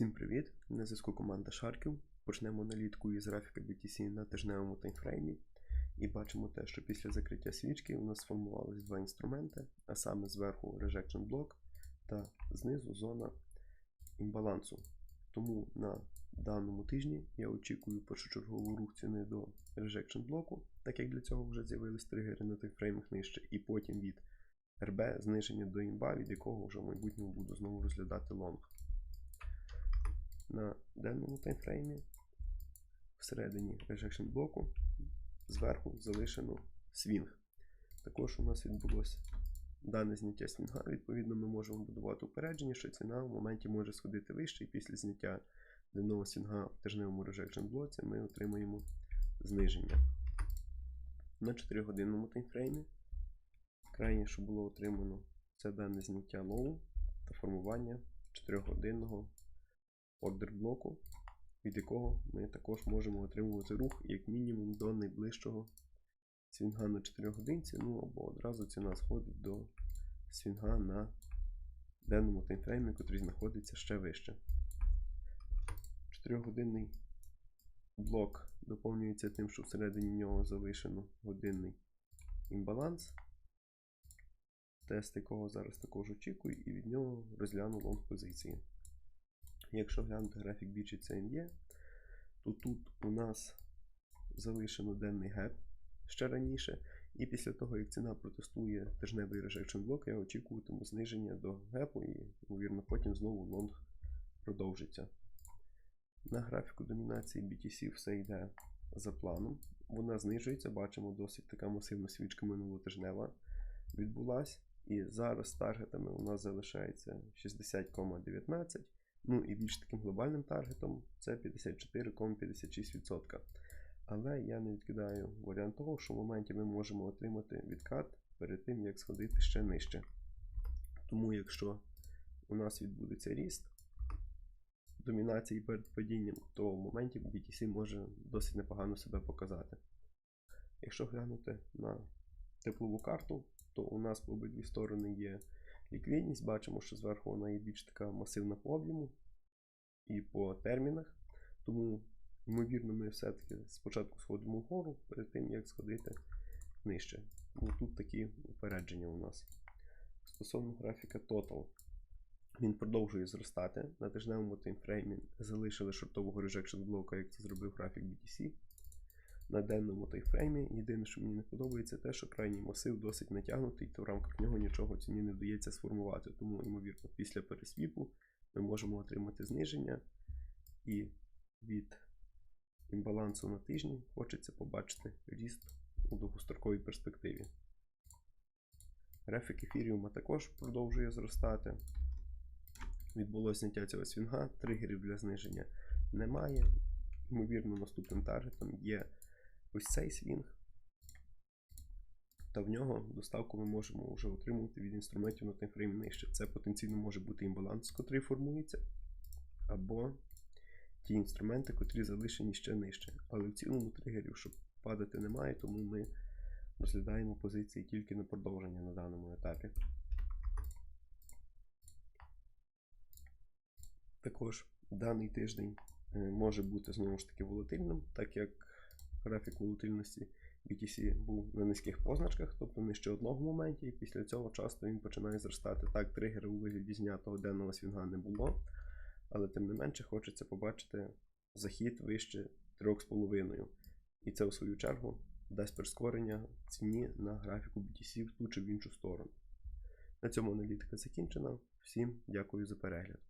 Всім привіт! На зв'язку команда Шарків. Почнемо аналітику із графіка BTC на тижневому таймфреймі. І бачимо те, що після закриття свічки у нас сформувалися два інструменти, а саме зверху rejection блок та знизу зона імбалансу. Тому на даному тижні я очікую першочерговий рух ціни до rejection блоку, так як для цього вже з'явились тригери на таймфреймах нижче, і потім від RB зниження до імба, від якого вже в майбутньому буду знову розглядати лонг на денному таймфреймі всередині rejection блоку зверху залишено свінг. Також у нас відбулося дане зняття свінга. Відповідно, ми можемо будувати упередження, що ціна в моменті може сходити вище, і після зняття денного свінга в тижневому rejection блоці ми отримаємо зниження. На 4-годинному таймфреймі крайнє, що було отримано, це дане зняття лоу та формування 4-годинного ордер блоку, від якого ми також можемо отримувати рух як мінімум до найближчого свінга на 4 годинці, ну або одразу ціна сходить до свінга на денному таймфреймі, який знаходиться ще вище. 4-годинний блок доповнюється тим, що всередині нього залишено годинний імбаланс, тест якого зараз також очікую, і від нього розгляну лонг позиції. Якщо глянути графік бічі CME, то тут у нас залишено денний геп ще раніше. І після того, як ціна протестує тижневий rejection блок, я очікуватиму зниження до гепу і, ймовірно, потім знову лонг продовжиться. На графіку домінації BTC все йде за планом. Вона знижується, бачимо, досить така масивна свічка минулотижнева відбулась. І зараз таргетами у нас залишається 60,19. Ну і більш таким глобальним таргетом це 54,56%. Але я не відкидаю варіант того, що в моменті ми можемо отримати відкат перед тим, як сходити ще нижче. Тому, якщо у нас відбудеться ріст домінації перед падінням, то в моменті BTC може досить непогано себе показати. Якщо глянути на теплову карту, то у нас по обидві сторони є ліквідність. Бачимо, що зверху вона є більш така масивна по об'єму і по термінах. Тому, ймовірно, ми все-таки спочатку сходимо вгору, перед тим, як сходити нижче. Тому тут такі упередження у нас. Стосовно графіка Total, він продовжує зростати. На тижневому таймфреймі залишили шортового rejection блока, як це зробив графік BTC. На денному таймфреймі єдине, що мені не подобається, те, що крайній масив досить натягнутий, то в рамках нього нічого ціні не вдається сформувати. Тому, ймовірно, після пересвіпу ми можемо отримати зниження. І від імбалансу на тижні хочеться побачити ріст у довгостроковій перспективі. Графік ефіріума також продовжує зростати. Відбулося зняття цього свінга, тригерів для зниження немає. Ймовірно, наступним таргетом є ось цей свінг. Та в нього доставку ми можемо вже отримувати від інструментів на таймфреймі нижче. Це потенційно може бути імбаланс, котрий формується, або ті інструменти, котрі залишені ще нижче. Але в цілому тригерів, щоб падати немає, тому ми розглядаємо позиції тільки на продовження на даному етапі. Також даний тиждень е, може бути знову ж таки волатильним, так як графік волатильності BTC був на низьких позначках, тобто нижче одного моменті, і після цього часто він починає зростати. Так, тригери у вигляді знятого денного свінга не було, але тим не менше хочеться побачити захід вище 3,5. І це, у свою чергу, дасть прискорення ціні на графіку BTC в ту чи в іншу сторону. На цьому аналітика закінчена. Всім дякую за перегляд.